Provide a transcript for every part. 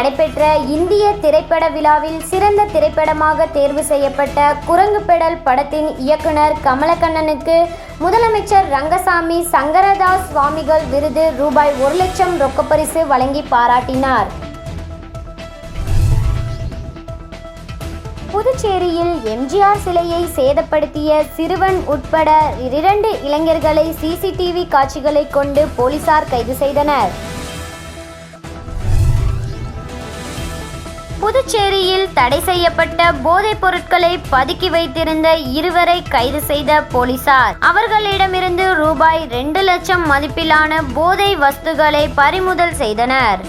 நடைபெற்ற இந்திய திரைப்பட விழாவில் சிறந்த திரைப்படமாக தேர்வு செய்யப்பட்ட குரங்கு பெடல் படத்தின் இயக்குனர் கமலக்கண்ணனுக்கு முதலமைச்சர் ரங்கசாமி சங்கரதாஸ் சுவாமிகள் விருது ரூபாய் ஒரு லட்சம் ரொக்கப்பரிசு வழங்கி பாராட்டினார். புதுச்சேரியில் எம்ஜிஆர் சிலையை சேதப்படுத்திய சிறுவன் உட்பட இரண்டு இளைஞர்களை சிசிடிவி காட்சிகளை கொண்டு போலீசார் கைது செய்தனர். புதுச்சேரியில் தடை செய்யப்பட்ட போதைப் பொருட்களை பதுக்கி வைத்திருந்த இருவரை கைது செய்த போலீசார். அவர்களிடமிருந்து ரூபாய் ரெண்டு லட்சம் மதிப்பிலான போதை வஸ்துகளை பறிமுதல் செய்தனர்.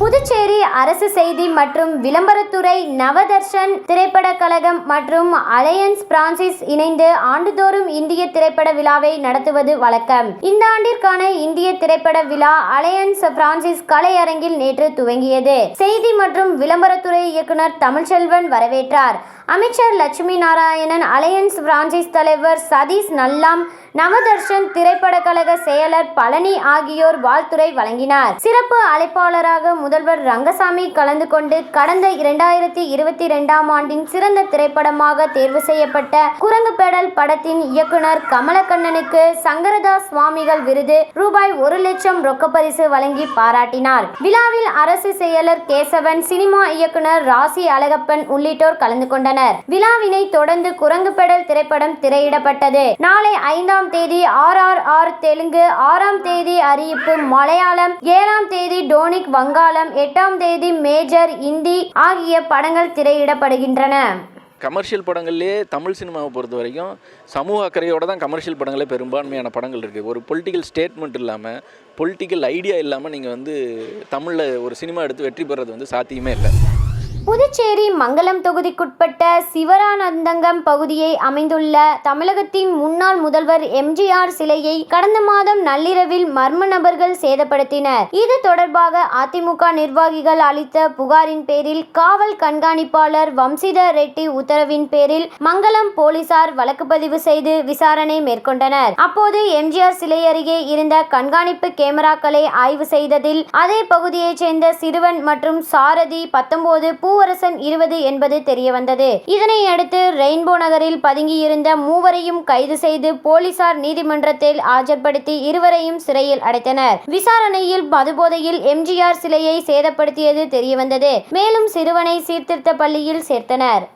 புதுச்சேரி அரசு செய்தி மற்றும் விளம்பரத்துறை நவதர்ஷன் திரைப்பட கழகம் மற்றும் அலையன்ஸ் பிரான்சிஸ் இணைந்து ஆண்டுதோறும் இந்திய திரைப்பட விழாவை நடத்துவது வழக்கம். இந்த ஆண்டிற்கான இந்திய திரைப்பட விழா அலையன்ஸ் பிரான்சிஸ் கலையரங்கில் நேற்று துவங்கியது. செய்தி மற்றும் விளம்பரத்துறை இயக்குனர் தமிழ்ச்செல்வன் வரவேற்றார். அமைச்சர் லட்சுமி நாராயணன் அலையன்ஸ் பிரான்சிஸ் தலைவர் சதீஷ் நல்லாம் நவதர்ஷன் திரைப்பட கழக செயலர் பழனி ஆகியோர் வாழ்த்துரை வழங்கினார். சிறப்பு அழைப்பாளராக முதல்வர் ரங்கசாமி கலந்து கொண்டு கடந்த இரண்டாயிரத்தி இருபத்தி ரெண்டாம் ஆண்டின் சிறந்த திரைப்படமாக தேர்வு செய்யப்பட்ட குரங்கு படத்தின் இயக்குனர் கமலக்கண்ணனுக்கு சங்கரதாஸ் சுவாமிகள் விருது ரூபாய் ஒரு லட்சம் ரொக்கப்பரிசு வழங்கி பாராட்டினார். விழாவில் அரசு செயலர் கேசவன் சினிமா இயக்குனர் ராசி அழகப்பன் உள்ளிட்டோர் கலந்து கொண்டனர். விழாவினை தொடர்ந்து குரங்குபடல் திரைப்படம் திரையிடப்பட்டது. நாளை ஐந்தாம் தேதி ஆர் ஆர் ஆர் தெலுங்கு ஆறாம் தேதி அறிவிப்பு மலையாளம் ஏழாம் தேதி டோனிக் வங்காளம் எட்டாம் தேதி மேஜர் இந்தி ஆகிய படங்கள் திரையிடப்படுகின்றன. கமர்ஷியல் படங்கள்லேயே தமிழ் சினிமாவை பொறுத்த வரைக்கும் சமூக அக்கறையோடு தான் கமர்ஷியல் படங்களே பெரும்பான்மையான படங்கள் இருக்குது ஒரு பொலிட்டிக்கல் ஸ்டேட்மெண்ட் இல்லாமல் பொலிட்டிக்கல் ஐடியா இல்லாமல் நீங்கள் வந்து தமிழில் ஒரு சினிமா எடுத்து வெற்றி பெறது வந்து சாத்தியமே இல்லை. புதுச்சேரி மங்கலம் தொகுதிக்குட்பட்ட சிவரானந்தங்கம் பகுதியை அமைந்துள்ள தமிழகத்தின் முன்னாள் முதல்வர் எம்ஜிஆர் சிலையை கடந்த மாதம் நள்ளிரவில் மர்ம நபர்கள் சேதப்படுத்தினர். இது தொடர்பாக அதிமுக நிர்வாகிகள் அளித்த புகாரின் பேரில் காவல் கண்காணிப்பாளர் வம்சிதர் ரெட்டி உத்தரவின் பேரில் மங்கலம் போலீசார் வழக்கு பதிவு செய்து விசாரணை மேற்கொண்டனர். அப்போது எம்ஜிஆர் சிலை அருகே இருந்த கண்காணிப்பு கேமராக்களை ஆய்வு செய்ததில் அதே பகுதியைச் சேர்ந்த சிறுவன் மற்றும் சாரதி பத்தொன்பது பூவரசன் இருபது என்பது தெரியவந்தது. இதனை அடுத்து ரெயின்போ நகரில் பதுங்கியிருந்த மூவரையும் கைது செய்து போலீசார் நீதிமன்றத்தில் ஆஜர்படுத்தி இருவரையும் சிறையில் அடைத்தனர். விசாரணையில் மதுபோதையில் எம்ஜிஆர் சிலையை சேதப்படுத்தியது தெரியவந்தது. மேலும் சிறுவனை சீர்திருத்த பள்ளியில் சேர்த்தனர்.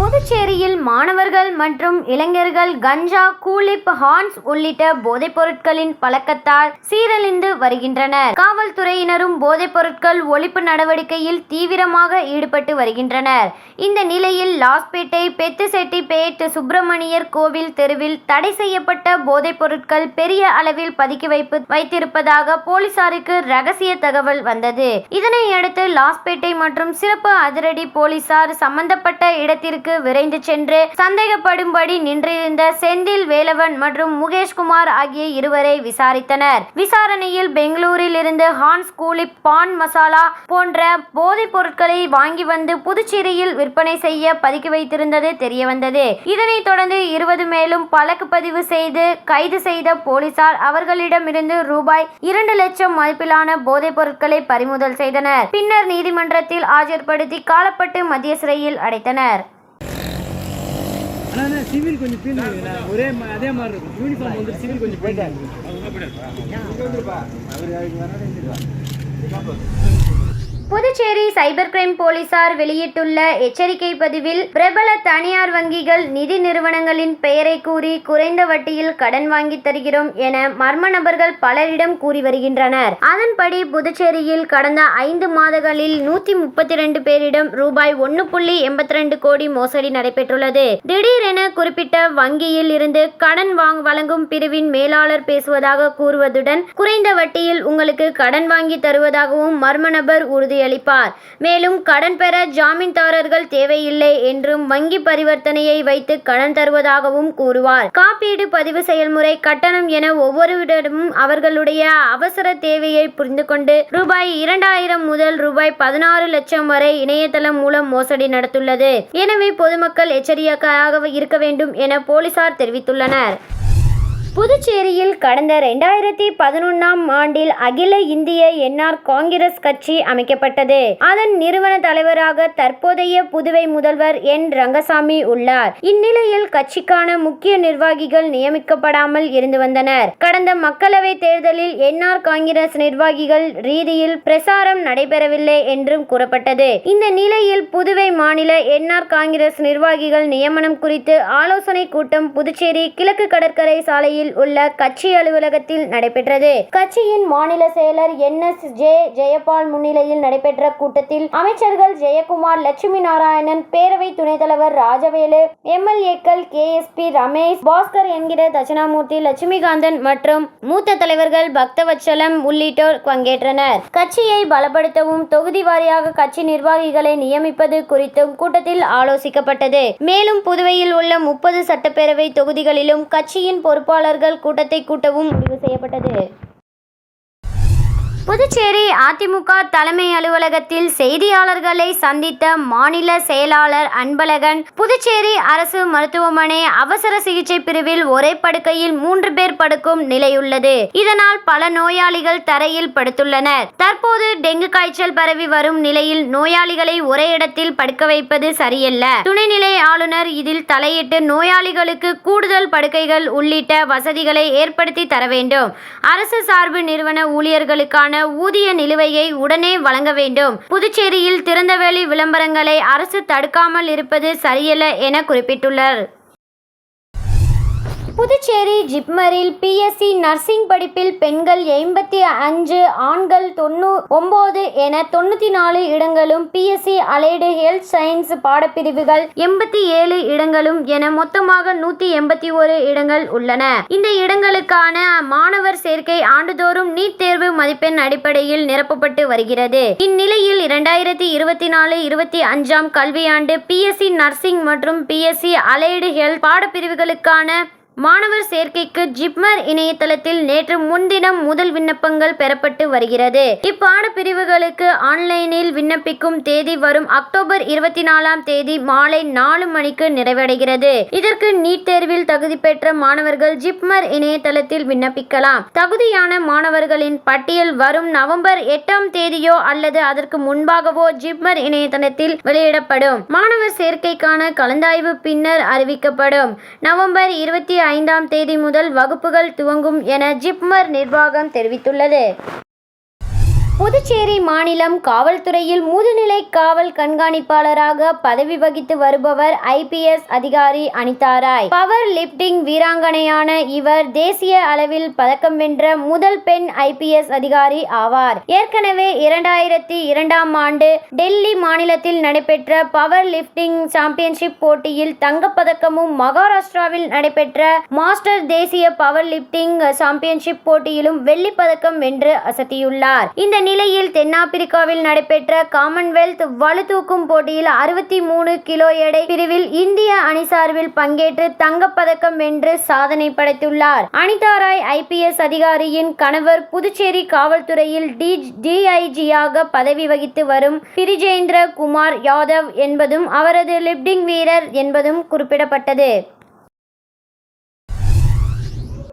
புதுச்சேரியில் மாணவர்கள் மற்றும் இளைஞர்கள் கஞ்சா கூலிப் ஹான்ஸ் உள்ளிட்ட போதைப் பொருட்களின் பழக்கத்தால் சீரழிந்து வருகின்றனர். காவல்துறையினரும் போதைப் பொருட்கள் ஒழிப்பு நடவடிக்கையில் தீவிரமாக ஈடுபட்டு வருகின்றனர். இந்த நிலையில் லாஸ்பேட்டை பெத்துசெட்டிப்பேட் சுப்பிரமணியர் கோவில் தெருவில் தடை செய்யப்பட்ட போதைப் பொருட்கள் பெரிய அளவில் பதுக்கி வைப்பு வைத்திருப்பதாக போலீசாருக்கு ரகசிய தகவல் வந்தது. இதனையடுத்து லாஸ்பேட்டை மற்றும் சிறப்பு அதிரடி போலீசார் சம்பந்தப்பட்ட இடத்திற்கு விரைந்து சென்று சந்தேகப்படும்படி நின்றிருந்த செந்தில் வேலவன் மற்றும் முகேஷ்குமார் ஆகிய இருவரை விசாரித்தனர். விசாரணையில் பெங்களூரில் இருந்து ஹான்ஸ் கூலிப் பான் மசாலா போன்ற போதைப் பொருட்களை வாங்கி வந்து புதுச்சேரியில் விற்பனை செய்ய பதுக்கி வைத்திருந்தது தெரியவந்தது. இதனைத் தொடர்ந்து இருபது மேலும் வழக்கு பதிவு செய்து கைது செய்த போலீசார் அவர்களிடமிருந்து ரூபாய் இரண்டு லட்சம் மதிப்பிலான போதைப் பொருட்களை பறிமுதல் செய்தனர். பின்னர் நீதிமன்றத்தில் ஆஜர்படுத்தி காலப்பட்டு மத்திய சிறையில் அடைத்தனர். ஆனால் சிவில் கொஞ்சம் ஃபீல் ஒரே அதே மாதிரி இருக்கும் யூனிஃபார்ம் வந்து சிவில் கொஞ்சம் போயிட்டாரு புதுச்சேரி சைபர் கிரைம் போலீசார் வெளியிட்டுள்ள எச்சரிக்கை பதிவில் பிரபல தனியார் வங்கிகள் நிதி நிறுவனங்களின் பெயரை கூறி குறைந்த வட்டியில் கடன் வாங்கி தருகிறோம் என மர்ம நபர்கள் பலரிடம் கூறி வருகின்றனர். அதன்படி புதுச்சேரியில் கடந்த ஐந்து மாதங்களில் நூத்தி முப்பத்தி ரெண்டு பேரிடம் ரூபாய் ஒன்னு புள்ளி எண்பத்தி ரெண்டு கோடி மோசடி நடைபெற்றுள்ளது. திடீரென குறிப்பிட்ட வங்கியில் இருந்து கடன் வாங் வழங்கும் பிரிவின் மேலாளர் பேசுவதாக கூறுவதுடன் குறைந்த வட்டியில் உங்களுக்கு கடன் வாங்கி தருவதாகவும் மர்ம நபர் உறுதி உறுதியளிப்பார் மேலும் கடன் பெற ஜாமீன்தாரர்கள் தேவையில்லை என்றும் வங்கி பரிவர்த்தனையை வைத்து கடன் தருவதாகவும் கூறுவார். காப்பீடு பதிவு செயல்முறை கட்டணம் என ஒவ்வொருவரிடமும் அவர்களுடைய அவசர தேவையை புரிந்து கொண்டு ரூபாய் இரண்டாயிரம் முதல் ரூபாய் பதினாறு லட்சம் வரை இணையதளம் மூலம் மோசடி நடத்துள்ளது. எனவே பொதுமக்கள் எச்சரிக்கையாக இருக்க வேண்டும் என போலீசார் தெரிவித்துள்ளனர். புதுச்சேரியில் கடந்த ரெண்டாயிரத்தி பதினொன்னாம் ஆண்டில் அகில இந்திய என்ஆர் காங்கிரஸ் கட்சி அமைக்கப்பட்டது. அதன் நிறுவன தலைவராக தற்போதைய புதுவை முதல்வர் என். ரங்கசாமி உள்ளார். இந்நிலையில் கட்சிக்கான முக்கிய நிர்வாகிகள் நியமிக்கப்படாமல் இருந்து வந்தனர். கடந்த மக்களவை தேர்தலில் என்ஆர் காங்கிரஸ் நிர்வாகிகள் ரீதியில் பிரசாரம் நடைபெறவில்லை என்றும் கூறப்பட்டது. இந்த நிலையில் புதுவை மாநில என்ஆர் காங்கிரஸ் நிர்வாகிகள் நியமனம் குறித்து ஆலோசனை கூட்டம் புதுச்சேரி கிழக்கு கடற்கரை சாலையில் உள்ள கட்சி அலுவலகத்தில் நடைபெற்றது. கட்சியின் மாநில செயலர் என். எஸ். ஜே. ஜெயபால் முன்னிலையில் நடைபெற்ற கூட்டத்தில் அமைச்சர்கள் ஜெயக்குமார் லட்சுமி நாராயணன் பேரவை துணைத் தலைவர் ராஜவேலு எம்எல்ஏக்கள் K. S. P. Ramesh Baskar என்கிற தட்சிணாமூர்த்தி லட்சுமிகாந்தன் மற்றும் மூத்த தலைவர்கள் பக்தவச்சலம் உள்ளிட்டோர் பங்கேற்றனர். கட்சியை பலப்படுத்தவும் தொகுதி வாரியாக கட்சி நிர்வாகிகளை நியமிப்பது குறித்தும் கூட்டத்தில் ஆலோசிக்கப்பட்டது. மேலும் புதுவையில் உள்ள முப்பது சட்டப்பேரவை தொகுதிகளிலும் கட்சியின் பொறுப்பாளர் தலைவர்கள் கூட்டத்தை கூட்டவும் முடிவு செய்யப்பட்டது. புதுச்சேரி அதிமுக தலைமை அலுவலகத்தில் செய்தியாளர்களை சந்தித்த மாநில செயலாளர் அன்பழகன் புதுச்சேரி அரசு மருத்துவமனை அவசர சிகிச்சை பிரிவில் ஒரே படுக்கையில் மூன்று பேர் படுக்கும் நிலையுள்ளது இதனால் பல நோயாளிகள் தரையில் படுத்துள்ளனர். தற்போது டெங்கு காய்ச்சல் பரவி வரும் நிலையில் நோயாளிகளை ஒரே இடத்தில் படுக்க வைப்பது சரியல்ல. துணைநிலை ஆளுநர் இதில் தலையிட்டு நோயாளிகளுக்கு கூடுதல் படுக்கைகள் உள்ளிட்ட வசதிகளை ஏற்படுத்தி தர வேண்டும். அரசு சார்பு நிறுவன ஊழியர்களுக்கான ஊதிய நிலுவையை உடனே வழங்க வேண்டும். புதுச்சேரியில் திறந்தவெளி விளம்பரங்களை அரசு தடுக்காமல் இருப்பது சரியல்ல என குறிப்பிட்டுள்ளார். புதுச்சேரி ஜிப்மரில் பிஎஸ்சி நர்சிங் படிப்பில் பெண்கள் எண்பத்தி அஞ்சு ஆண்கள் தொண்ணூ ஒன்பது என தொண்ணூற்றி நாலு இடங்களும் பிஎஸ்சி அலைடு ஹெல்த் சயின்ஸ் பாடப்பிரிவுகள் எண்பத்தி ஏழு இடங்களும் என மொத்தமாக நூற்றி எண்பத்தி ஒரு இடங்கள் உள்ளன. இந்த இடங்களுக்கான மாணவர் சேர்க்கை ஆண்டுதோறும் நீட் தேர்வு மதிப்பெண் அடிப்படையில் நிரப்பப்பட்டு வருகிறது. இந்நிலையில் இரண்டாயிரத்தி இருபத்தி நாலு இருபத்தி அஞ்சாம் கல்வியாண்டு பிஎஸ்சி நர்சிங் மற்றும் பிஎஸ்சி அலைடு ஹெல்த் பாடப்பிரிவுகளுக்கான மாணவர் சேர்க்கைக்கு ஜிப்மர் இணையதளத்தில் நேற்று முன்தினம் முதல் விண்ணப்பங்கள் பெறப்பட்டு வருகிறது. இப்பாட பிரிவுகளுக்கு ஆன்லைனில் விண்ணப்பிக்கும் தேதி வரும் அக்டோபர் இருபத்தி நாலாம் தேதி மாலை நாலு மணிக்கு நிறைவடைகிறது. இதற்கு நீட் தேர்வில் தகுதி பெற்ற மாணவர்கள் ஜிப்மர் இணையதளத்தில் விண்ணப்பிக்கலாம். தகுதியான மாணவர்களின் பட்டியல் வரும் நவம்பர் எட்டாம் தேதியோ அல்லது அதற்கு முன்பாகவோ ஜிப்மர் இணையதளத்தில் வெளியிடப்படும். மாணவர் சேர்க்கைக்கான கலந்தாய்வு பின்னர் அறிவிக்கப்படும். நவம்பர் இருபத்தி ஐந்தாம் தேதி முதல் வகுப்புகள் துவங்கும் என ஜிப்மர் நிர்வாகம் தெரிவித்துள்ளது. புதுச்சேரி மாநிலம் காவல்துறையில் முதுநிலை காவல் கண்காணிப்பாளராக பதவி வகித்து வருபவர் ஐபிஎஸ் அதிகாரி அனிதா ராய். பவர் லிப்டிங் வீராங்கனையான இவர் தேசிய அளவில் பதக்கம் வென்ற முதல் பெண் ஐபிஎஸ் அதிகாரி ஆவார். ஏற்கனவே இரண்டாயிரத்தி இரண்டாம் ஆண்டு டெல்லி மாநிலத்தில் நடைபெற்ற பவர் லிப்டிங் சாம்பியன்ஷிப் போட்டியில் தங்கப்பதக்கமும் மகாராஷ்டிராவில் நடைபெற்ற மாஸ்டர் தேசிய பவர் லிப்டிங் சாம்பியன்ஷிப் போட்டியிலும் வெள்ளி பதக்கம் வென்று அசத்தியுள்ளார். இந்த நிலையில் தென்னாப்பிரிக்காவில் நடைபெற்ற காமன்வெல்த் வலுதூக்கும் போட்டியில் அறுபத்தி மூணு கிலோ எடை பிரிவில் இந்திய அணி சார்பில் பங்கேற்று தங்கப்பதக்கம் வென்று சாதனை படைத்துள்ளார். அனிதா ராய் ஐபிஎஸ் அதிகாரியின் கணவர் புதுச்சேரி காவல்துறையில் டி டிஐஜியாக பதவி வகித்து வரும் பிரிஜேந்திர குமார் யாதவ் என்பதும் அவரது லிப்டிங் வீரர் என்பதும் குறிப்பிடப்பட்டது.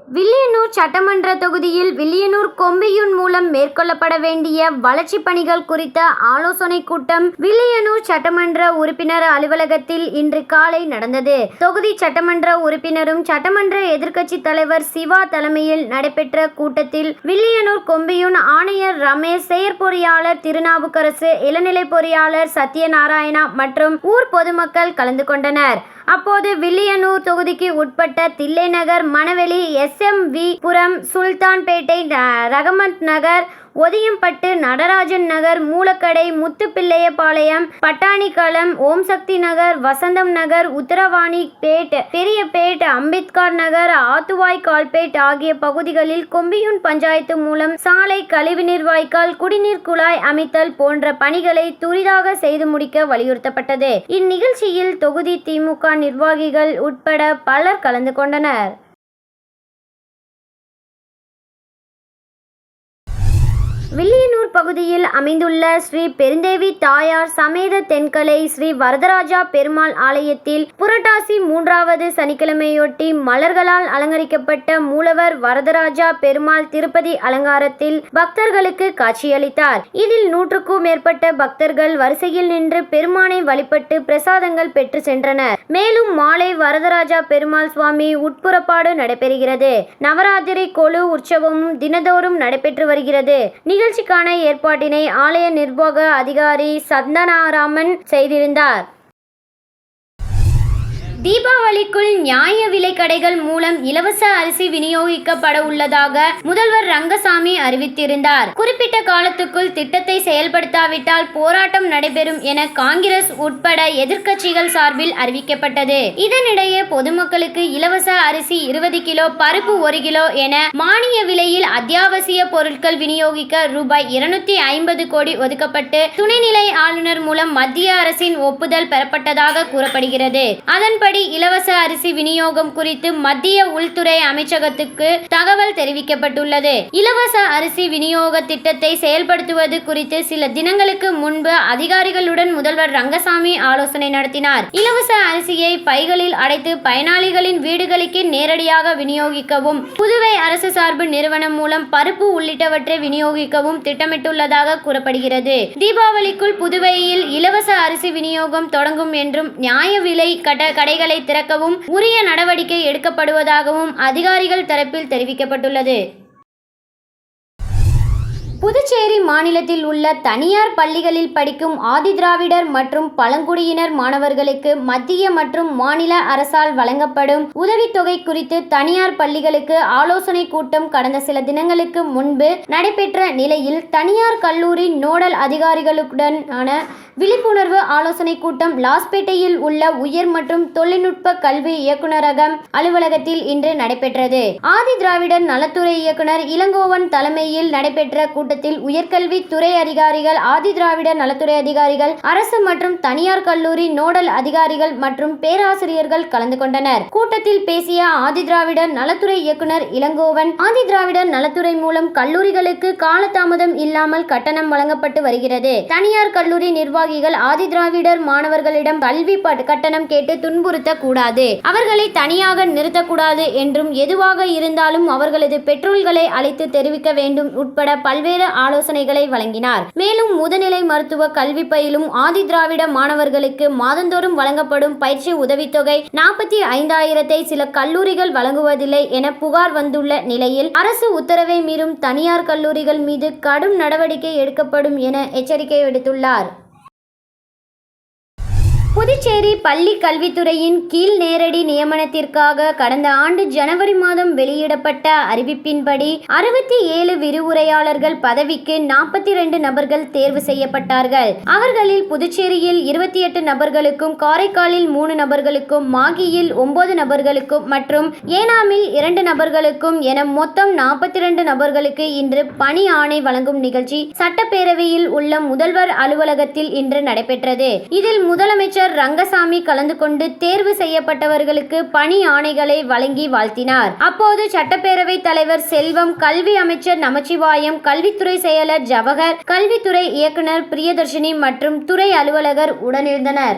வில்லியனூர் சட்டமன்ற தொகுதியில் வில்லியனூர் கொம்பியூன் மூலம் மேற்கொள்ளப்பட வேண்டிய வளர்ச்சிப் பணிகள் குறித்த ஆலோசனை கூட்டம் வில்லியனூர் சட்டமன்ற உறுப்பினர் அலுவலகத்தில் இன்று காலை நடந்தது. தொகுதி சட்டமன்ற உறுப்பினரும் சட்டமன்ற எதிர்க்கட்சி தலைவர் சிவா தலைமையில் நடைபெற்ற கூட்டத்தில் வில்லியனூர் கொம்பியூன் ஆணையர் ரமேஷ் செயற்பொறியாளர் திருநாவுக்கரசு இளநிலை பொறியாளர் சத்யநாராயணா மற்றும் ஊர் பொதுமக்கள் கலந்து கொண்டனர். அப்போது வில்லியனூர் தொகுதிக்கு உட்பட்ட தில்லைநகர் மணவெளி எஸ்எம்வி புரம் சுல்தான்பேட்டை ர- ரகமத் நகர் ஒதியம்பட்டு நடராஜன் நகர் மூலக்கடை முத்துப்பிள்ளையபாளையம் பட்டாணிக்களம் ஓம் சக்தி நகர் வசந்தம் நகர் உத்தரவாணி பேட் பெரியபேட் அம்பேத்கர் நகர் ஆத்துவாய் கால்பேட் ஆகிய பகுதிகளில் கொம்பியூன் பஞ்சாயத்து மூலம் சாலை கழிவுநீர் வாய்க்கால் குடிநீர் குழாய் அமைத்தல் போன்ற பணிகளை துரிதாக செய்து முடிக்க வலியுறுத்தப்பட்டது. இந்நிகழ்ச்சியில் தொகுதி திமுக நிர்வாகிகள் உட்பட பலர் கலந்து கொண்டனர். வில்லியனூர் பனையூர் பகுதியில் அமைந்துள்ள ஸ்ரீ பெருந்தேவி தாயார் சமேத தென்கலை ஸ்ரீ வரதராஜா பெருமாள் ஆலயத்தில் புரட்டாசி மூன்றாவது சனிக்கிழமையொட்டி மலர்களால் அலங்கரிக்கப்பட்ட மூலவர் வரதராஜா பெருமாள் திருப்பதி அலங்காரத்தில் பக்தர்களுக்கு காட்சியளித்தார். இதில் நூற்றுக்கும் மேற்பட்ட பக்தர்கள் வரிசையில் நின்று பெருமானை வழிபட்டு பிரசாதங்கள் பெற்று சென்றனர். மேலும் மாலை வரதராஜா பெருமாள் சுவாமி உட்புறப்பாடு நடைபெறுகிறது. நவராத்திரி கொலு உற்சவமும் தினதோறும் நடைபெற்று வருகிறது. நிகழ்ச்சிக்கான ஏற்பாட்டினை ஆலய நிர்வாக அதிகாரி சந்தனாராமன் செய்திருந்தார். தீபாவளிக்குள் நியாய விலை கடைகள் மூலம் இலவச அரிசி விநியோகிக்கப்பட உள்ளதாக முதல்வர் ரங்கசாமி அறிவித்திருந்தார். குறிப்பிட்ட காலத்துக்குள் திட்டத்தை செயல்படுத்தாவிட்டால் போராட்டம் நடைபெறும் என காங்கிரஸ் உட்பட எதிர்க்கட்சிகள் சார்பில் அறிவிக்கப்பட்டது. இதனிடையே பொதுமக்களுக்கு இலவச அரிசி இருபது கிலோ பருப்பு ஒரு கிலோ என மானிய விலையில் அத்தியாவசிய பொருட்கள் விநியோகிக்க ரூபாய் இருநூத்தி ஐம்பது கோடி ஒதுக்கப்பட்டு துணைநிலை ஆளுநர் மூலம் மத்திய அரசின் ஒப்புதல் பெறப்பட்டதாக கூறப்படுகிறது. அதன்படி இலவச அரிசி விநியோகம் குறித்து மத்திய உள்துறை அமைச்சகத்துக்கு தகவல் தெரிவிக்கப்பட்டுள்ளது. இலவச அரிசி விநியோக திட்டத்தை செயல்படுத்துவது குறித்து சில தினங்களுக்கு முன்பு அதிகாரிகளுடன் முதல்வர் ரங்கசாமி ஆலோசனை நடத்தினார். இலவச அரிசியை பைகளில் அடைத்து பயனாளிகளின் வீடுகளுக்கு நேரடியாக விநியோகிக்கவும் புதுவை அரசு சார்பு நிறுவனம் மூலம் பருப்பு உள்ளிட்டவற்றை விநியோகிக்கவும் திட்டமிட்டுள்ளதாக கூறப்படுகிறது. தீபாவளிக்குள் புதுவையில் இலவச அரிசி விநியோகம் தொடங்கும் என்றும் நியாய விலை கட கடைகள் திறக்கவும் உரிய நடவடிக்கை எடுக்கப்படுவதாகவும் அதிகாரிகள் தரப்பில் தெரிவிக்கப்பட்டுள்ளது. புதுச்சேரி மாநிலத்தில் உள்ள தனியார் பள்ளிகளில் படிக்கும் ஆதிதிராவிடர் மற்றும் பழங்குடியினர் மாணவர்களுக்கு மத்திய மற்றும் மாநில அரசால் வழங்கப்படும் உதவித்தொகை குறித்து தனியார் பள்ளிகளுக்கு ஆலோசனை கூட்டம் கடந்த சில தினங்களுக்கு முன்பு நடைபெற்ற நிலையில் தனியார் கல்லூரி நோடல் அதிகாரிகளுடனான விழிப்புணர்வு ஆலோசனை கூட்டம் லாஸ்பேட்டையில் உள்ள உயர் மற்றும் தொழில்நுட்ப கல்வி இயக்குநரகம் அலுவலகத்தில் இன்று நடைபெற்றது. ஆதி திராவிடர் நலத்துறை இயக்குனர் இளங்கோவன் தலைமையில் நடைபெற்ற கூட்டத்தில் உயர்கல்வி துறை அதிகாரிகள் ஆதி திராவிடர் நலத்துறை அதிகாரிகள் அரசு மற்றும் தனியார் கல்லூரி நோடல் அதிகாரிகள் மற்றும் பேராசிரியர்கள் கலந்து கொண்டனர். கூட்டத்தில் பேசிய ஆதி திராவிடர் நலத்துறை இயக்குனர் இளங்கோவன் ஆதி திராவிடர் நலத்துறை மூலம் கல்லூரிகளுக்கு காலதாமதம் இல்லாமல் கட்டணம் வழங்கப்பட்டு வருகிறது. தனியார் கல்லூரி நிர்வாகிகள் ஆதி திராவிடர் மாணவர்களிடம் கல்வி கட்டணம் கேட்டு துன்புறுத்த கூடாது அவர்களை தனியாக நிறுத்தக்கூடாது என்றும் எதுவாக இருந்தாலும் அவர்களது பெற்றோர்களை அழைத்து தெரிவிக்க வேண்டும் உட்பட பல்வேறு ஆலோசனைகளை வழங்கினார். மேலும் முதுநிலை மருத்துவ கல்வி பயிலும் ஆதி திராவிட மாணவர்களுக்கு மாதந்தோறும் வழங்கப்படும் பயிற்சி உதவித்தொகை நாற்பத்தி ஐந்தாயிரத்தை சில கல்லூரிகள் வழங்குவதில்லை என புகார் வந்துள்ள நிலையில் அரசு உத்தரவை மீறும் தனியார் கல்லூரிகள் மீது கடும் நடவடிக்கை எடுக்கப்படும் என எச்சரிக்கை விடுத்துள்ளார். புதுச்சேரி பள்ளி கல்வித்துறையின் கீழ் நேரடி நியமனத்திற்காக கடந்த ஆண்டு ஜனவரி மாதம் வெளியிடப்பட்ட அறிவிப்பின்படி அறுபத்தி ஏழு விரிவுரையாளர்கள் பதவிக்கு நாற்பத்தி ரெண்டு நபர்கள் தேர்வு செய்யப்பட்டார்கள். அவர்களில் புதுச்சேரியில் இருபத்தி எட்டு நபர்களுக்கும் காரைக்காலில் மூணு நபர்களுக்கும் மாகியில் ஒன்பது நபர்களுக்கும் மற்றும் ஏனாமில் இரண்டு நபர்களுக்கும் என மொத்தம் நாற்பத்தி ரெண்டு நபர்களுக்கு இன்று பணி ஆணை வழங்கும் நிகழ்ச்சி சட்டப்பேரவையில் உள்ள முதல்வர் அலுவலகத்தில் இன்று நடைபெற்றது. இதில் முதலமைச்சர் ரங்கசாமி கலந்து கொண்டு தேர்வு செய்யப்பட்டவர்களுக்கு பணி ஆணைகளை வழங்கி வாழ்த்தினார். அப்போது சட்டப்பேரவை தலைவர் செல்வம் கல்வி அமைச்சர் நமச்சிவாயம் கல்வித்துறை செயலர் ஜவஹர் கல்வித்துறை இயக்குனர் பிரியதர்ஷினி மற்றும் துறை அலுவலகர் உடனிருந்தனர்.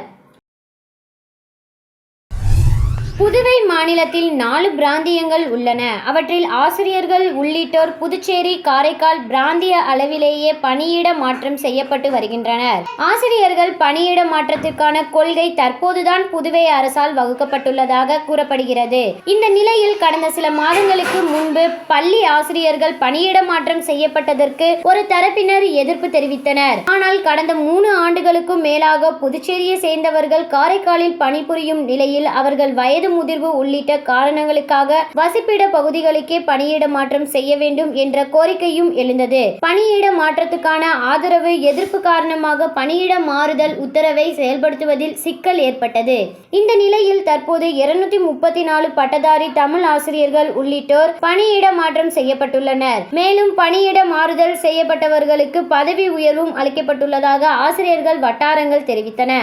புதுவை மாநிலத்தில் நாலு பிராந்தியங்கள் உள்ளன. அவற்றில் ஆசிரியர்கள் உள்ளிட்டோர் புதுச்சேரி காரைக்கால் பிராந்திய அளவிலேயே பணியிட மாற்றம் செய்யப்பட்டு வருகின்றனர். ஆசிரியர்கள் பணியிட மாற்றத்திற்கான கொள்கை தற்போதுதான் புதுவை அரசால் வகுக்கப்பட்டுள்ளதாக கூறப்படுகிறது. இந்த நிலையில் கடந்த சில மாதங்களுக்கு முன்பு பள்ளி ஆசிரியர்கள் பணியிட மாற்றம் செய்யப்பட்டதற்கு ஒரு தரப்பினர் எதிர்ப்பு தெரிவித்தனர். ஆனால் கடந்த மூணு ஆண்டுகளுக்கும் மேலாக புதுச்சேரியை சேர்ந்தவர்கள் காரைக்காலில் பணிபுரியும் நிலையில் அவர்கள் வயது முதிர்வு உள்ளிட்ட காரணங்களுக்காக வசிப்பிட பகுதிகளுக்கே பணியிட மாற்றம் செய்ய வேண்டும் என்ற கோரிக்கையும் எழுந்தது. பணியிட மாற்றத்துக்கான ஆதரவு எதிர்ப்பு காரணமாக பணியிட மாறுதல் உத்தரவை செயல்படுத்துவதில் சிக்கல் ஏற்பட்டது. இந்த நிலையில் தற்போது இருநூத்தி முப்பத்தி நாலு பட்டதாரி தமிழ் ஆசிரியர்கள் உள்ளிட்டோர் பணியிட மாற்றம் செய்யப்பட்டுள்ளனர். மேலும் பணியிட மாறுதல் செய்யப்பட்டவர்களுக்கு பதவி உயர்வும் அளிக்கப்பட்டுள்ளதாக ஆசிரியர்கள் வட்டாரங்கள் தெரிவித்தன.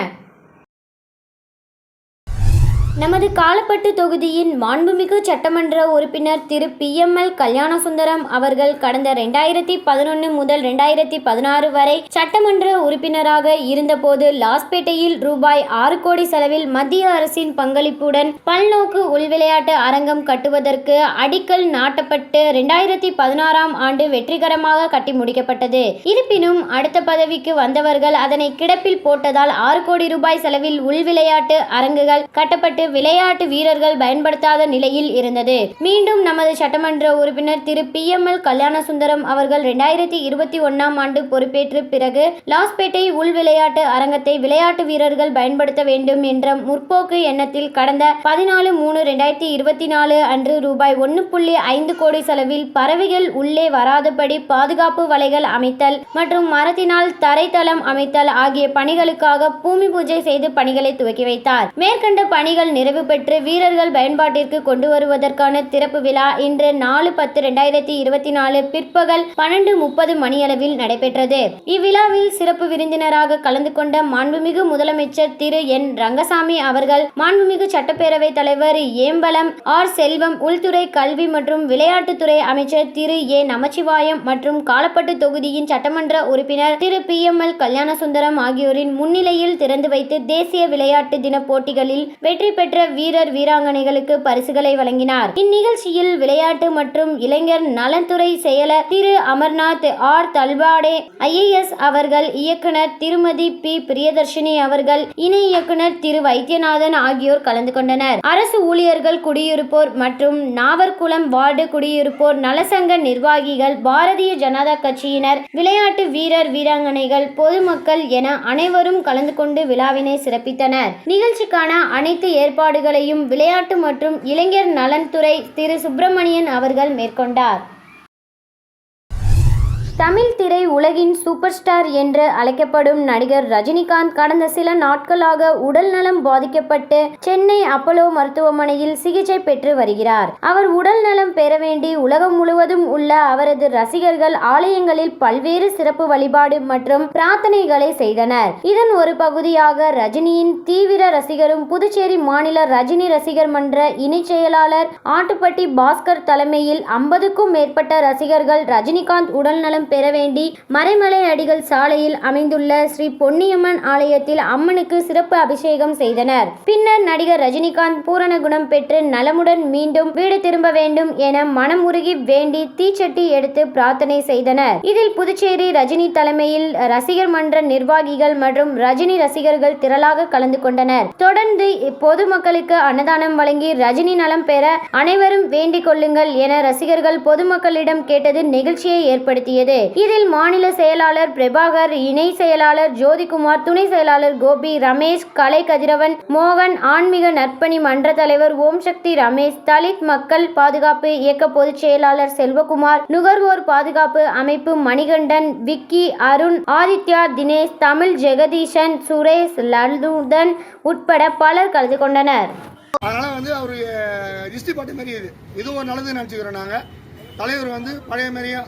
நமது காலப்பட்டு தொகுதியின் மாண்புமிகு சட்டமன்ற உறுப்பினர் Thiru P M L Kalyanasundaram அவர்கள் கடந்த ரெண்டாயிரத்தி பதினொன்று முதல் ரெண்டாயிரத்தி பதினாறு வரை சட்டமன்ற உறுப்பினராக இருந்தபோது லாஸ்பேட்டையில் ரூபாய் ஆறு கோடி செலவில் மத்திய அரசின் பங்களிப்புடன் பல்நோக்கு உள்விளையாட்டு அரங்கம் கட்டுவதற்கு அடிக்கல் நாட்டப்பட்டு ரெண்டாயிரத்தி பதினாறாம் ஆண்டு வெற்றிகரமாக கட்டி முடிக்கப்பட்டது. இருப்பினும் அடுத்த பதவிக்கு வந்தவர்கள் அதனை கிடப்பில் போட்டதால் ஆறு கோடி ரூபாய் செலவில் உள்விளையாட்டு அரங்குகள் கட்டப்பட்டு விளையாட்டு வீரர்கள் பயன்படுத்தாத நிலையில் இருந்தது. மீண்டும் நமது சட்டமன்ற உறுப்பினர் Thiru P M L Kalyanasundaram அவர்கள் இரண்டாயிரத்தி இருபத்தி ஒன்னாம் ஆண்டு பொறுப்பேற்ற பிறகு லாஸ்பேட்டை உள் விளையாட்டு அரங்கத்தை விளையாட்டு வீரர்கள் பயன்படுத்த வேண்டும் என்ற முற்போக்கு எண்ணத்தில் கடந்த பதினாலு மூணு ரெண்டாயிரத்தி இருபத்தி நாலு அன்று ரூபாய் ஒன்று புள்ளி ஐந்து கோடி செலவில் பறவைகள் உள்ளே வராதபடி பாதுகாப்பு வலைகள் அமைத்தல் மற்றும் மரத்தினால் தரைத்தளம் அமைத்தல் ஆகிய பணிகளுக்காக பூமி பூஜை செய்து பணிகளை துவக்கி வைத்தார். மேற்கண்ட பணிகள் நிறைவு பெற்று வீரர்கள் பயன்பாட்டிற்கு கொண்டு வருவதற்கான திறப்பு விழா இன்று நாலு பத்து ரெண்டாயிரத்தி இருபத்தி நாலு பிற்பகல் பன்னெண்டு முப்பது மணியளவில் நடைபெற்றது. இவ்விழாவில் சிறப்பு விருந்தினராக கலந்து கொண்ட மாண்புமிகு முதலமைச்சர் திரு என். ரங்கசாமி அவர்கள் மாண்புமிகு சட்டப்பேரவை தலைவர் ஏம்பலம் ஆர். செல்வம் உள்துறை கல்வி மற்றும் விளையாட்டுத்துறை அமைச்சர் திரு. ஏ. நமச்சிவாயம் மற்றும் காலப்பட்டு தொகுதியின் சட்டமன்ற உறுப்பினர் Thiru. P. M. L. Kalyanasundaram ஆகியோரின் முன்னிலையில் திறந்து வைத்து தேசிய விளையாட்டு தின போட்டிகளில் வெற்றி பெற்ற வீரர் வீராங்கனைகளுக்கு பரிசுகளை வழங்கினார். இந்நிகழ்ச்சியில் விளையாட்டு மற்றும் இளைஞர் நலத்துறை செயலர் திரு அமர்நாத் ஆர் தல்வாடே ஐஏஎஸ் அவர்கள் இயக்குனர் திருமதி பி பிரியதர்ஷினி அவர்கள் இணை இயக்குனர் திரு வைத்தியநாதன் ஆகியோர் கலந்து கொண்டனர். அரசு ஊழியர்கள் குடியிருப்போர் மற்றும் நாவர்குளம் வார்டு குடியிருப்போர் நலசங்க நிர்வாகிகள் பாரதிய ஜனதா கட்சியினர் விளையாட்டு வீரர் வீராங்கனைகள் பொதுமக்கள் என அனைவரும் கலந்து கொண்டு விழாவினை சிறப்பித்தனர். நிகழ்ச்சிக்கான அனைத்து ஏற்பாடுகளையும் விளையாட்டு மற்றும் இளைஞர் நலன்துறை திரு சுப்பிரமணியன் அவர்கள் மேற்கொண்டார். தமிழ் திரை உலகின் சூப்பர் ஸ்டார் என்று அழைக்கப்படும் நடிகர் ரஜினிகாந்த் கடந்த சில நாட்களாக உடல் நலம் பாதிக்கப்பட்டு சென்னை அப்பலோ மருத்துவமனையில் சிகிச்சை பெற்று வருகிறார். அவர் உடல் நலம் பெற வேண்டி உலகம் முழுவதும் உள்ள அவரது ரசிகர்கள் ஆலயங்களில் பல்வேறு சிறப்பு வழிபாடு மற்றும் பிரார்த்தனைகளை செய்தனர். இதன் ஒரு பகுதியாக ரஜினியின் தீவிர ரசிகரும் புதுச்சேரி மாநில ரஜினி ரசிகர் மன்ற இணைச் செயலாளர் ஆட்டுப்பட்டி பாஸ்கர் தலைமையில் ஐம்பதுக்கும் மேற்பட்ட ரசிகர்கள் ரஜினிகாந்த் உடல்நலம் பெற வேண்டி மறைமலை அடிகள் சாலையில் அமைந்துள்ள ஸ்ரீ பொன்னியம்மன் ஆலயத்தில் அம்மனுக்கு சிறப்பு அபிஷேகம் செய்தனர். பின்னர் நடிகர் ரஜினிகாந்த் பூரண குணம் பெற்று நலமுடன் மீண்டும் வீடு திரும்ப வேண்டும் என மனமுருகி வேண்டி தீச்சட்டி எடுத்து பிரார்த்தனை செய்தனர். இதில் புதுச்சேரி ரஜினி தலைமையில் ரசிகர் மன்ற நிர்வாகிகள் மற்றும் ரஜினி ரசிகர்கள் திரளாக கலந்து கொண்டனர். தொடர்ந்து பொதுமக்களுக்கு அன்னதானம் வழங்கி ரஜினி நலம் பெற அனைவரும் வேண்டிக் கொள்ளுங்கள் என ரசிகர்கள் பொதுமக்களிடம் கேட்டது நெகிழ்ச்சியை ஏற்படுத்தியது. இதில் மாநில செயலாளர் பிரபாகர் இணை செயலாளர் ஜோதிகுமார் துணை செயலாளர் கோபி ரமேஷ் கலை கதிரவன் மோகன் ஆன்மீக நற்பணி மன்ற தலைவர் ஓம் சக்தி ரமேஷ் தலித் மக்கள் பாதுகாப்பு இயக்க பொதுச் செயலாளர் செல்வகுமார் நுகர்வோர் பாதுகாப்பு அமைப்பு மணிகண்டன் விக்கி அருண் ஆதித்யா தினேஷ் தமிழ் ஜெகதீஷன் சுரேஷ் லல்துடன் உட்பட பலர் கலந்து கொண்டனர். அதனால வந்து அவர் திஷ்டி பாட்டு மாரி இது. இதுவும் நல்லதுன்னு நினச்சிக்கிறோம் நாங்கள் தலைவர் வந்து பழைய மாதிரியே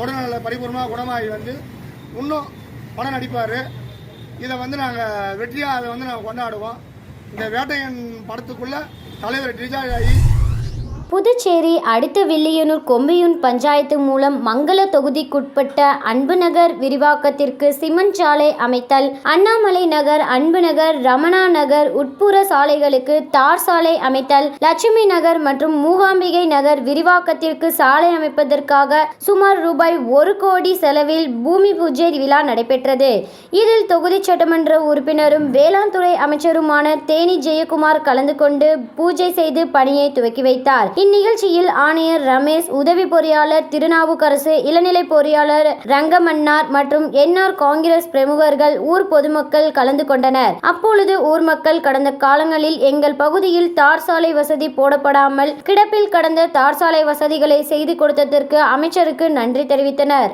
உடல்நல பரிபூர்ணமாக குணமாகி வந்து இன்னும் படம் நடிப்பார் இதை வந்து நாங்கள் வெற்றியாக அதை வந்து நாங்கள் கொண்டாடுவோம். இந்த வேட்டையன் படத்துக்குள்ளே தலைவர் டிஜாய் ஆகி புதுச்சேரி அடுத்த வில்லியனூர் கொம்பியூன் பஞ்சாயத்து மூலம் மங்கள தொகுதிக்குட்பட்ட அன்புநகர் விரிவாக்கத்திற்கு சிமெண்ட் சாலை அமைத்தல் அண்ணாமலை நகர் அன்புநகர் ரமணா நகர் உட்புற சாலைகளுக்கு தார் சாலை அமைத்தல் லட்சுமி நகர் மற்றும் மூகாம்பிகை நகர் விரிவாக்கத்திற்கு சாலை அமைப்பதற்காக சுமார் ரூபாய் ஒரு கோடி செலவில் பூமி பூஜை விழா நடைபெற்றது. இதில் தொகுதி சட்டமன்ற உறுப்பினரும் வேளாண் துறை அமைச்சருமான தேனி ஜெயக்குமார் கலந்து கொண்டு பூஜை செய்து பணியை துவக்கி வைத்தார். இந்நிகழ்ச்சியில் ஆணையர் ரமேஷ் உதவி பொறியாளர் திருநாவுக்கரசு இளநிலை பொறியாளர் ரங்கமன்னார் மற்றும் என்ஆர் காங்கிரஸ் பிரமுகர்கள் ஊர் பொதுமக்கள் கலந்து கொண்டனர். அப்பொழுது ஊர் மக்கள் கடந்த காலங்களில் எங்கள் பகுதியில் தார் சாலை வசதி போடப்படாமல் கிடப்பில் கடந்த தார் சாலை வசதிகளை செய்து கொடுத்ததற்கு அமைச்சருக்கு நன்றி தெரிவித்தனர்.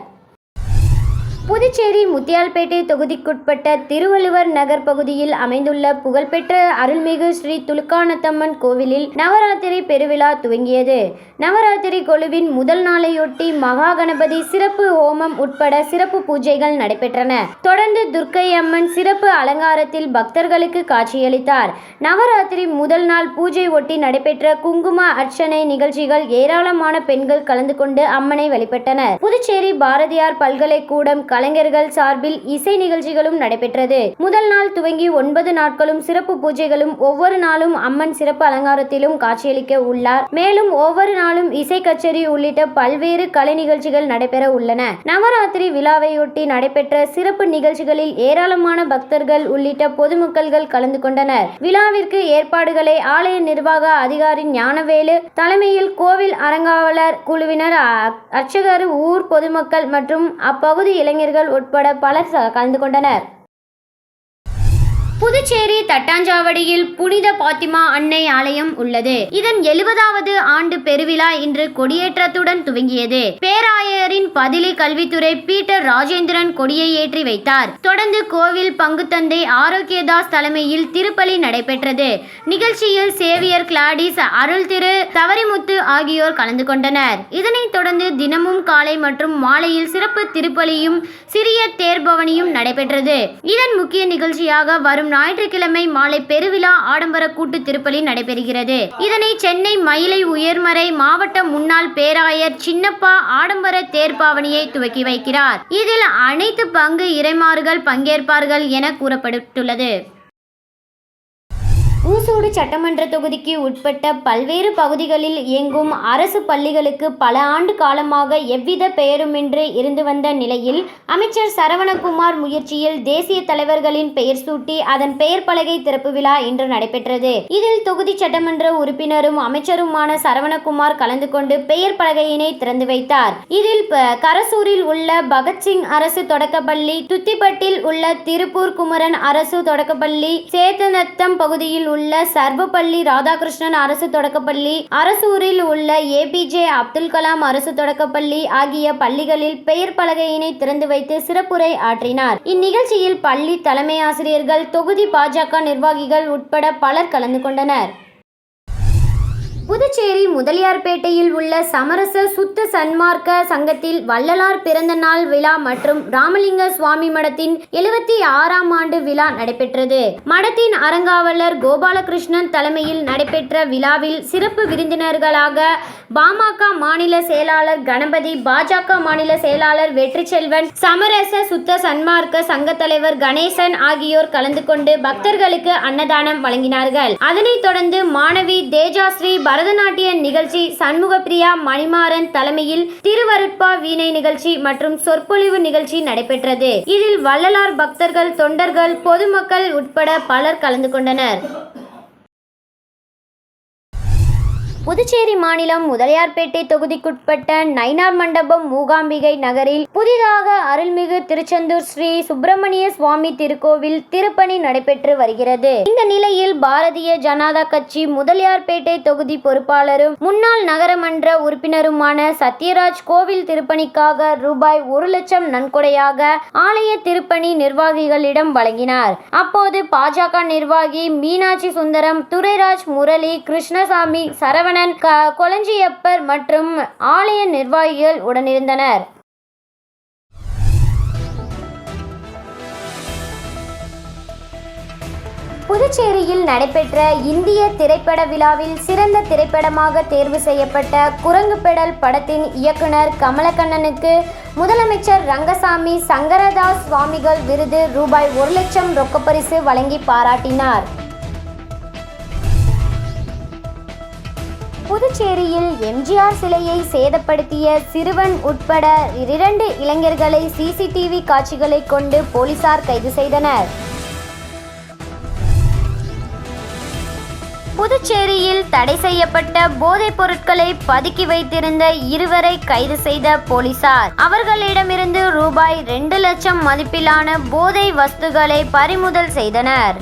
புதுச்சேரி முத்தியால்பேட்டை தொகுதிக்குட்பட்ட திருவள்ளுவர் நகர் பகுதியில் அமைந்துள்ள புகழ்பெற்ற அருள்மிகு ஸ்ரீ துலுக்கானத்தம்மன் கோவிலில் நவராத்திரி பெருவிழா துவங்கியது. நவராத்திரி குழுவின் முதல் நாளையொட்டி மகா கணபதி சிறப்பு ஹோமம் உட்பட சிறப்பு பூஜைகள் நடைபெற்றன. தொடர்ந்து துர்க்கை அம்மன் சிறப்பு அலங்காரத்தில் பக்தர்களுக்கு காட்சியளித்தார். நவராத்திரி முதல் நாள் பூஜை ஒட்டி நடைபெற்ற குங்கும அர்ச்சனை நிகழ்ச்சிகள் ஏராளமான பெண்கள் கலந்து கொண்டு அம்மனை வழிபட்டனர். புதுச்சேரி பாரதியார் பல்கலைக்கூடம் கலைஞர்கள் சார்பில் இசை நிகழ்ச்சிகளும் நடைபெற்றது. முதல் நாள் துவங்கி ஒன்பது நாட்களும் சிறப்பு பூஜைகளும் ஒவ்வொரு நாளும் அம்மன் சிறப்பு அலங்காரத்திலும் காட்சியளிக்க உள்ளார். மேலும் ஒவ்வொரு நாளும் இசை கச்சேரி உள்ளிட்ட பல்வேறு கலை நிகழ்ச்சிகள் நடைபெற உள்ளன. நவராத்திரி விழாவையொட்டி நடைபெற்ற சிறப்பு நிகழ்ச்சிகளில் ஏராளமான பக்தர்கள் உள்ளிட்ட பொதுமக்கள்கள் கலந்து கொண்டனர். விழாவிற்கு ஏற்பாடுகளை ஆலய நிர்வாக அதிகாரி ஞானவேலு தலைமையில் கோவில் அறங்காவலர் குழுவினர் அர்ச்சகர் ஊர் பொதுமக்கள் மற்றும் அப்பகுதி இளைஞர் இளைஞர்கள் உட்பட பலர் கலந்து கொண்டனர். புதுச்சேரி தட்டாஞ்சாவடியில் புனித பாத்திமா அன்னை ஆலயம் உள்ளது. இதன் எழுபதாவது ஆண்டு பெருவிழா இன்று கொடியேற்றத்துடன் துவங்கியது. பேராயரின் பதிலி கல்வித்துறை பீட்டர் ராஜேந்திரன் கொடியை ஏற்றி வைத்தார். தொடர்ந்து கோவில் பங்குத்தந்தை ஆரோக்கியதாஸ் தலைமையில் திருப்பலி நடைபெற்றது. நிகழ்ச்சியில் சேவியர் கிளாடிஸ் அருள் திரு தவரிமுத்து ஆகியோர் கலந்து கொண்டனர். இதனைத் தொடர்ந்து தினமும் காலை மற்றும் மாலையில் சிறப்பு திருப்பலியும் சிறிய தேர்பவனியும் நடைபெற்றது. இதன் முக்கிய நிகழ்ச்சியாக வரும் ஞாயிற்றுக்கிழமை மாலை பெருவிழா ஆடம்பர கூட்டு திருப்பலி நடைபெறுகிறது. இதனை சென்னை மயிலை உயர்மறை மாவட்ட முன்னாள் பேராயர் சின்னப்பா ஆடம்பர தேர்ப்பாவணியை துவக்கி வைக்கிறார். இதில் அனைத்து பங்கு இறைமாறுகள் பங்கேற்பார்கள் என கூறப்பட்டுள்ளது. ஊசூடு சட்டமன்ற தொகுதிக்கு உட்பட்ட பல்வேறு பகுதிகளில் இயங்கும் அரசு பள்ளிகளுக்கு பல ஆண்டு காலமாக எவ்வித பெயருமின்றி இருந்து வந்த நிலையில் அமைச்சர் சரவணகுமார் முயற்சியில் தேசிய தலைவர்களின் பெயர் சூட்டி அதன் பெயர் பலகை திறப்பு விழா இன்று நடைபெற்றது. இதில் தொகுதி சட்டமன்ற உறுப்பினரும் அமைச்சருமான சரவணகுமார் கலந்து கொண்டு பெயர் பலகையினை திறந்து வைத்தார். இதில் கரசூரில் உள்ள பகத்சிங் அரசு தொடக்கப்பள்ளி துத்திப்பட்டில் உள்ள திருப்பூர் குமரன் அரசு தொடக்கப்பள்ளி சேத்தநத்தம் பகுதியில் உள்ள சர்வப்பள்ளி ராதாகிருஷ்ணன் அரசு தொடக்கப்பள்ளி அரசூரில் உள்ள ஏபிஜே அப்துல் கலாம் அரசு தொடக்கப்பள்ளி ஆகிய பள்ளிகளில் பெயர் பலகையினை திறந்து வைத்து சிறப்புரை ஆற்றினார். இந்நிகழ்ச்சியில் பள்ளி தலைமை ஆசிரியர்கள் தொகுதி பாஜக நிர்வாகிகள் உட்பட பலர் கலந்து கொண்டனர். புதுச்சேரி முதலியார்பேட்டையில் உள்ள சமரச சுத்த சன்மார்க்க சங்கத்தில் வள்ளலார் பிறந்த நாள் விழா மற்றும் ராமலிங்க சுவாமி மடத்தின் எழுபத்தி ஆறாம் ஆண்டு விழா நடைபெற்றது. மடத்தின் அறங்காவலர் கோபாலகிருஷ்ணன் தலைமையில் நடைபெற்ற விழாவில் சிறப்பு விருந்தினர்களாக பாமக மாநில செயலாளர் கணபதி பாஜக மாநில செயலாளர் வெற்றிச்செல்வன் சமரச சுத்த சன்மார்க்க சங்க தலைவர் கணேசன் ஆகியோர் கலந்து கொண்டு பக்தர்களுக்கு அன்னதானம் வழங்கினார்கள். அதனைத் தொடர்ந்து மாணவி தேஜாஸ்ரீ பரதநாட்டிய நிகழ்ச்சி சண்முகப்பிரியா மணிமாறன் தலைமையில் திருவருட்பா வீணை நிகழ்ச்சி மற்றும் சொற்பொழிவு நிகழ்ச்சி நடைபெற்றது. இதில் வள்ளலார் பக்தர்கள் தொண்டர்கள் பொதுமக்கள் உட்பட பலர் கலந்து கொண்டனர். புதுச்சேரி மாநிலம் முதலியார்பேட்டை தொகுதிக்குட்பட்ட நைனார் மண்டபம் மூகாம்பிகை நகரில் புதிதாக அருள்மிகு திருச்செந்தூர் ஸ்ரீ சுப்பிரமணிய சுவாமி திருக்கோவில் திருப்பணி நடைபெற்று வருகிறது. இந்த நிலையில் பாரதிய ஜனதா கட்சி முதலியார்பேட்டை தொகுதி பொறுப்பாளரும் முன்னாள் நகரமன்ற உறுப்பினருமான சத்யராஜ் கோவில் திருப்பணிக்காக ரூபாய் ஒரு லட்சம் நன்கொடையாக ஆலய திருப்பணி நிர்வாகிகளிடம் வழங்கினார். அப்போது பாஜக நிர்வாகி மீனாட்சி சுந்தரம் துரைராஜ் முரளி கிருஷ்ணசாமி சரவண சரவணன் க கொளஞ்சியப்பர் மற்றும் ஆலய நிர்வாகிகள் உடனிருந்தனர். புதுச்சேரியில் நடைபெற்ற இந்திய திரைப்பட விழாவில் சிறந்த திரைப்படமாக தேர்வு செய்யப்பட்ட குரங்குபெடல் படத்தின் இயக்குனர் கமலக்கண்ணனுக்கு முதலமைச்சர் ரங்கசாமி சங்கரதாஸ் சுவாமிகள் விருது ரூபாய் ஒரு லட்சம் ரொக்கப்பரிசு வழங்கி பாராட்டினார். புதுச்சேரியில் எம்ஜிஆர் சிலையை சேதப்படுத்திய சிறுவன் உட்பட இரண்டு இளைஞர்களை சிசிடிவி காட்சிகளை கொண்டு போலீசார் கைது செய்தனர். புதுச்சேரியில் தடை செய்யப்பட்ட போதைப் பொருட்களை பதுக்கி வைத்திருந்த இருவரை கைது செய்த போலீசார். அவர்களிடமிருந்து ரூபாய் ரெண்டு லட்சம் மதிப்பிலான போதை வஸ்துகளை பறிமுதல் செய்தனர்.